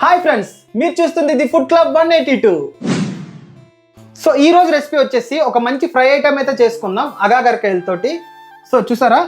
Hi friends మీరు చూస్తుంది the food club one eighty two so ఈ రోజు రెసిపీ వచ్చేసి ఒక మంచి ఫ్రై ఐటమ్ అయితే చేసుకుందాం అగాకరకాయలతోటి సో చూసారా?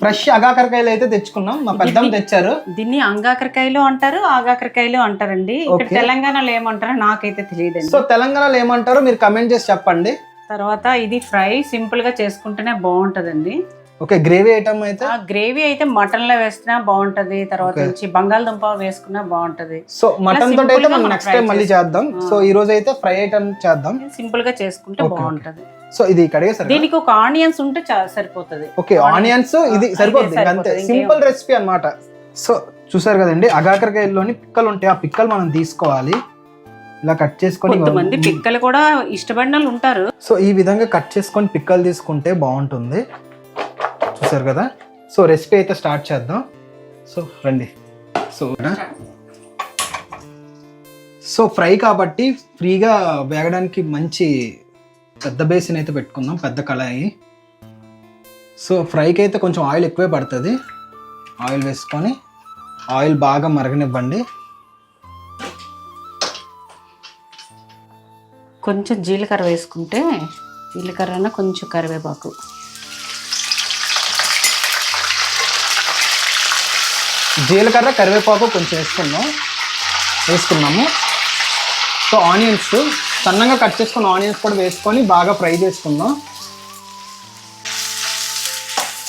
ఫ్రెష్ అగాకరకాయలు అయితే తెచ్చుకున్నాం మా పెద్దమ్మ తెచ్చారు. దీన్ని అంగాకరకాయలు అంటారు ఆగాకరకాయలు అంటారండి. ఇక్కడ. తెలంగాణలో ఏమంటారో నాకైతే తెలియదండి. సో తెలంగాణలో ఏమంటారో మీరు కమెంట్ చేసి చెప్పండి. తర్వాత ఇది ఫ్రై సింపుల్గా చేసుకుంటేనే బాగుంటదండి. ఓకే గ్రేవీ ఐటమ్ అయితే? ఆ గ్రేవీ అయితే మటన్లో వేసినా బాగుంటది తర్వాత. నుంచి బంగాళదుంప వేసుకున్నా బాగుంటది. సో మటన్ తోటి అయితే మనం నెక్స్ట్ టైం మళ్ళీ చేద్దాం. సో ఈ రోజు అయితే ఫ్రై ఐటమ్ చేద్దాం. సింపుల్గా చేసుకుంటే. బాగుంటది. సో ఇది ఇక్కడే దీనికి ఒక ఆనియన్స్ ఉంటే సరిపోతది. Okay onions. ఇది సరిపోతుంది అంతే సింపుల్ రెసిపీ అన్నమాట. సో చూసారు కదండి అగాకరకాయల్లోని పిక్కలు ఉంటాయి ఆ పిక్కలు మనం తీసుకోవాలి. ఇలా కట్ చేసుకొని కొంతమంది పిక్కలు కూడా ఇష్టపడిన ఉంటారు. సో ఈ విధంగా కట్ చేసుకొని పిక్కలు తీసుకుంటే బాగుంటుంది. చూసారు కదా? సో రెసిపీ అయితే స్టార్ట్ చేద్దాం. సో రండి. సో సో ఫ్రై కాబట్టి ఫ్రీగా వేగడానికి మంచి పెద్ద బేసిన్ అయితే పెట్టుకుందాం పెద్ద కళాయి. సో ఫ్రైకి అయితే కొంచెం ఆయిల్ ఎక్కువే పడుతుంది. ఆయిల్ వేసుకొని ఆయిల్ బాగా మరగనివ్వండి. కొంచెం జీలకర్ర వేసుకుంటే జీలకర్ర కొంచెం కరివేపాకు. జీలకర్ర కరివేపాకు కొంచెం వేసుకున్నాం. వేసుకున్నాము. సో ఆనియన్స్ సన్నగా కట్ చేసుకున్న ఆనియన్స్ కూడా వేసుకొని బాగా ఫ్రై చేసుకుందాం.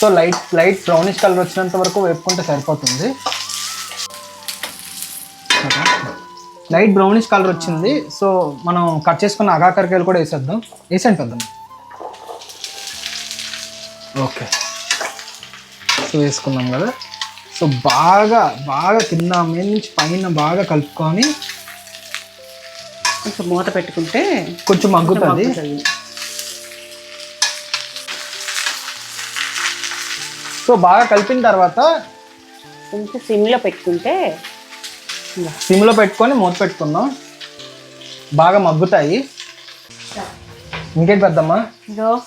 So light light brownish colour వచ్చినంత వరకు వేపుకుంటే సరిపోతుంది. లైట్ బ్రౌనిష్ కలర్ వచ్చింది. సో మనం కట్ చేసుకున్న అగాకరకాయలు కూడా వేసేద్దాం. వేసేయండి పెద్దాం ఓకే. సో వేసుకున్నాం కదా. సో బాగా బాగా కింద మీద నుంచి పైన బాగా కలుపుకొని కొంచెం మూత పెట్టుకుంటే కొంచెం మగ్గుతుంది. సో బాగా కలిపిన తర్వాత కొంచెం సిమ్లో పెట్టుకుంటే సిమ్లో పెట్టుకొని మూత పెట్టుకుందాం. బాగా మగ్గుతాయి. ఇంకేంటి పెద్దమ్మా?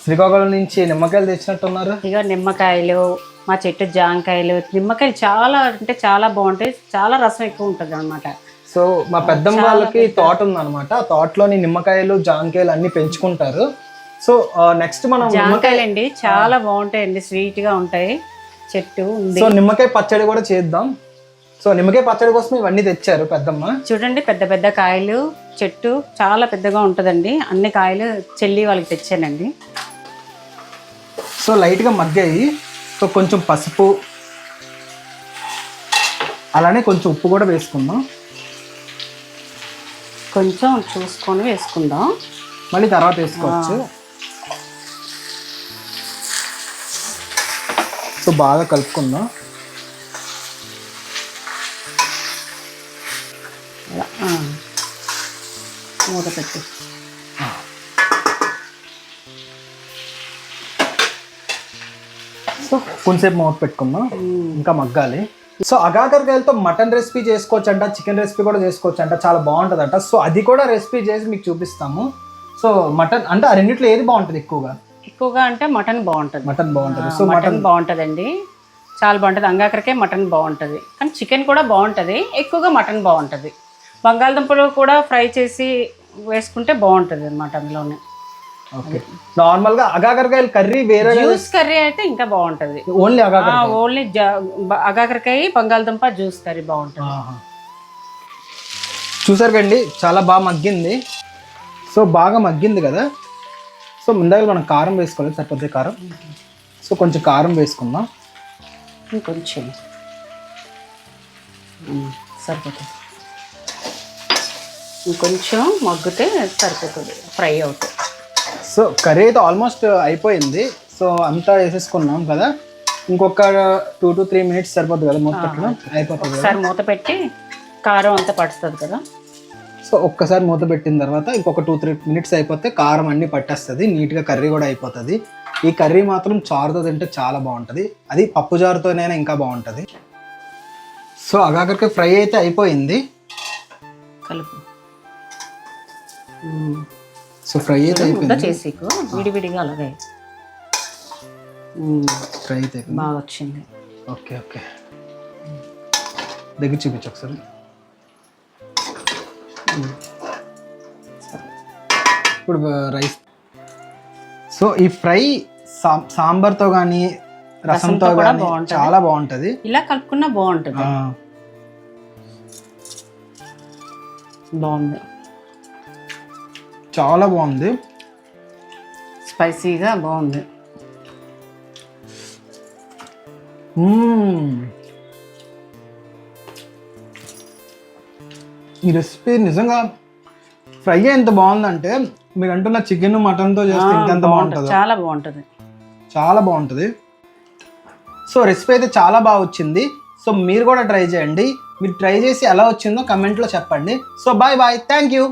శ్రీకాకుళం నుంచి నిమ్మకాయలు తెచ్చినట్టున్నారు. ఇగో నిమ్మకాయలు మా చెట్టు జాంకాయలు నిమ్మకాయలు చాలా అంటే చాలా బాగుంటాయి. చాలా రసం ఎక్కువ ఉంటుంది అనమాట సో మా పెద్దమ్మ వాళ్ళకి తోట ఉందన్నమాట. ఆ తోటలోని నిమ్మకాయలు జాంకాయలు అన్ని పెంచుకుంటారు. సో నెక్స్ట్ మనం జాంకాయలు అండి చాలా బాగుంటాయండి. స్వీట్గా ఉంటాయి. చెట్టు ఉంది. సో నిమ్మకాయ పచ్చడి కూడా చేద్దాం. సో నిమ్మకాయ పచ్చడి కోసం ఇవన్నీ తెచ్చారు పెద్దమ్మ. చూడండి పెద్ద పెద్ద కాయలు చెట్టు చాలా పెద్దగా ఉంటుందండి. అన్ని కాయలు చెల్లి వాళ్ళకి తెచ్చానండి. సో లైట్గా మగ్గాయి. సో కొంచెం పసుపు. అలానే కొంచెం ఉప్పు కూడా వేసుకుందాం. కొంచెం చూసుకొని వేసుకుందాం. మళ్ళీ తర్వాత వేసుకోవచ్చు. సో బాగా కలుపుకుందాం. మూత పెట్టి. సో కొంచెంసేపు మూత పెట్టుకుందాం. ఇంకా మగ్గాలి. సో అగాకరకాయలతో మటన్ రెసిపీ చేసుకోవచ్చు అంట చికెన్ రెసిపీ కూడా చేసుకోవచ్చు అంట చాలా బాగుంటుంది అంట సో అది కూడా రెసిపీ చేసి మీకు చూపిస్తాము. సో మటన్ అంటే ఆ రెండిట్లో ఏది బాగుంటుంది ఎక్కువగా? ఎక్కువగా అంటే మటన్ బాగుంటుంది. మటన్ బాగుంటుంది. సో మటన్ మటన్ బాగుంటుందండి. చాలా బాగుంటుంది. అంగాకరకే మటన్ బాగుంటుంది. కానీ చికెన్ కూడా బాగుంటుంది. ఎక్కువగా మటన్ బాగుంటుంది. బంగాళదుంపలు కూడా ఫ్రై చేసి వేసుకుంటే బాగుంటుంది అనమాట అందులోనే. ఓకే. నార్మల్గా అగాకరకాయలు కర్రీ వేరే జ్యూస్ కర్రీ అయితే ఇంకా బాగుంటుంది. ఓన్లీ అగాకరకాయ. ఓన్లీ అగాకరకాయ బంగాళదుంప జ్యూస్ కర్రీ బాగుంటుంది. చూసారు కండి చాలా బాగా మగ్గింది. సో బాగా మగ్గింది కదా. సో ముందుగా మనం కారం వేసుకోవాలి సరిపోతే కారం. సో కొంచెం కారం వేసుకుందాం. ఇంకొంచెం ఉమ్, సరిపోతుంది. ఇంకొంచెం మగ్గితే సరిపోతుంది ఫ్రై అవుతుంది. సో కర్రీ అయితే ఆల్మోస్ట్ అయిపోయింది. సో అంతా వేసేసుకున్నాం కదా. ఇంకొక టూ టు త్రీ మినిట్స్ సరిపోతుంది కదా మూత పెట్టడం? అయిపోతుంది ఒకసారి మూత పెట్టి కారం అంతా పడుతుంది కదా. సో ఒక్కసారి మూత పెట్టిన తర్వాత ఇంకొక టూ త్రీ మినిట్స్ అయిపోతే కారం అన్ని పట్టేస్తుంది. నీట్గా కర్రీ కూడా అయిపోతుంది. ఈ కర్రీ మాత్రం చారుతో తింటే చాలా బాగుంటుంది. అది పప్పు చారుతోనైనా ఇంకా బాగుంటుంది. సో అగాకరికి ఫ్రై అయితే అయిపోయింది. కలుపు. సో ఫ్రై అయితే ముద్ద చేసికు? విడివిడిగా అలాగే. ఫ్రై అయితే బాగా వచ్చింది. Okay okay. దగ్గర చూపించు ఒకసారి. ఇప్పుడు రైస్. సో ఈ ఫ్రై సా- సాంబార్తో కానీ రసంతో కానీ. చాలా బాగుంటది. ఇలా కలుపుకున్నా బాగుంటుంది. బాగుంది. చాలా బాగుంది. స్పైసీగా బాగుంది. ఈ రెసిపీ నిజంగా ఫ్రై ఎంత బాగుందంటే మీరు అంటున్న చికెన్ మటన్తో చేస్తే ఇంకెంత బాగుంటది. బాగుంటుందో? చాలా బాగుంటుంది. చాలా బాగుంటుంది. సో రెసిపీ అయితే చాలా బాగా వచ్చింది. సో మీరు కూడా ట్రై చేయండి. మీరు ట్రై చేసి ఎలా వచ్చిందో కమెంట్లో చెప్పండి. So bye bye. Thank you